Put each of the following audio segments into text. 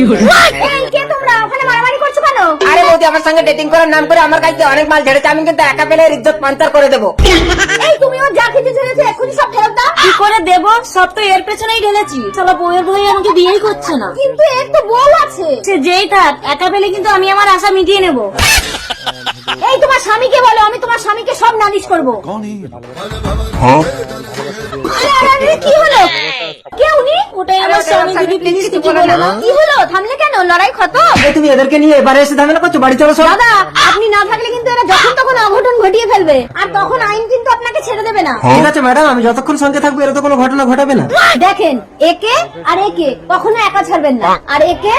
এই কে তোমরা ওখানে মারামারি করছ কেন? আরে বৌদি আমার সঙ্গে ডেটিং করার নাম করে আমার কাছে অনেক মাল ঝেড়েছে আমি কিন্তু একা পেলে ইজ্জত পাঞ্চার করে দেবো। এই তুমি ওর যা ছেড়েছো এক্ষুনি সব ফেরত দাও। কি করে দেব? সব তো এর পেছনেই ঢেলেছি। চলো বউয়ের বই আমাকে বিয়েই করছে না। কিন্তু এর তো বউ আছে। সে যেই থাক একা পেলে কিন্তু আমি আমার আশা মিটিয়ে নেব। এই তোমার স্বামীকে বলো আমি তোমার স্বামীকে সব নালিশ করব আরে, আরে, আরে, কি হলো কে উনি ওটাই আমার স্বামী দিদি প্লিজ কিছু বলো না। কি হলো? থামলে কেন? লড়াই তুমি এদেরকে নিয়ে এবারে এসে ঝামেলা করছ বাড়ি চলো দাদা আপনি না থাকলে কিন্তু এরা যখন তখন অঘটন ঘটিয়ে ফেলবে। আর তখন আইন কিন্তু আপনাকে ছেড়ে দেবে না। ঠিক আছে ম্যাডাম আমি যতক্ষণ সঙ্গে থাকব এরা তো কোনো ঘটনা ঘটাবে না। দেখেন একে আর একে কখনো একা ছাড়বেন না। আর একে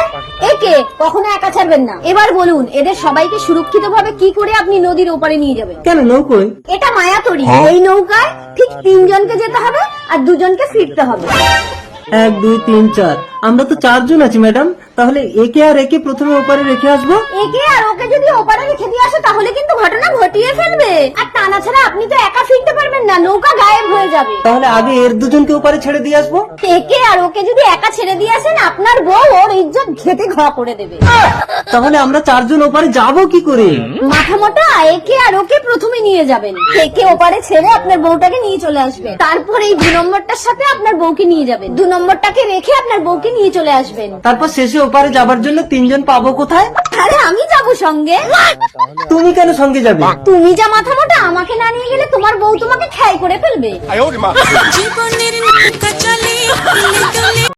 একে কখনো একা ছাড়বেন না। এবার বলুন এদের সবাইকে সুরক্ষিত ভাবে কি করে আপনি নদীর ওপারে নিয়ে যাবেন? কেন নৌকোয়? এটা মায়াতরি। এই নৌকায় ঠিক তিনজনকে যেতে হবে আর দুজনকে ফিরতে হবে। এক, দুই, তিন, চার। আমরা তো চারজন আছি, ম্যাডাম। তাহলে একে আর একে প্রথমে ওপারে রেখে আসব? একে আর ওকে যদি ওপারে রেখে দিয়ে আসে তাহলে কিন্তু ঘটনা ঘটিয়ে ফেলবে আর তা না ছাড়া আপনি তো একা ফিরতে পারবেন না নৌকা গায়েব হয়ে যাবে। তাহলে আগে এর দুজনকে ওপারে ছেড়ে দিয়ে আসব? একে আর ওকে যদি একা ছেড়ে দিয়ে আসেন আপনার বউ ওর ইজ্জত ঘেটে ঘা করে দেবে। তাহলে আমরা চারজন ওপারে যাব কি করে? মাথা মোটা একে আর ওকে প্রথমে নিয়ে যাবেন। একে ওপারে ছেড়ে আপনার বউটাকে নিয়ে চলে আসবেন তারপর এই দু নম্বরটার সাথে আপনার বউকে নিয়ে যাবেন। দু নম্বরটাকে রেখে আপনার বউকে নিয়ে চলে আসবেন। তারপর শেষে ওপারে যাবার জন্য তিনজন পাবো কোথায়? আরে আমি যাব সঙ্গে। তুমি কেন সঙ্গে যাবে? তুমি যা মাথা মোটা আমাকে না নিয়ে গেলে তোমার বউ তোমাকে খেয়াল করে ফেলবে। জীবনের নৌকা চলে।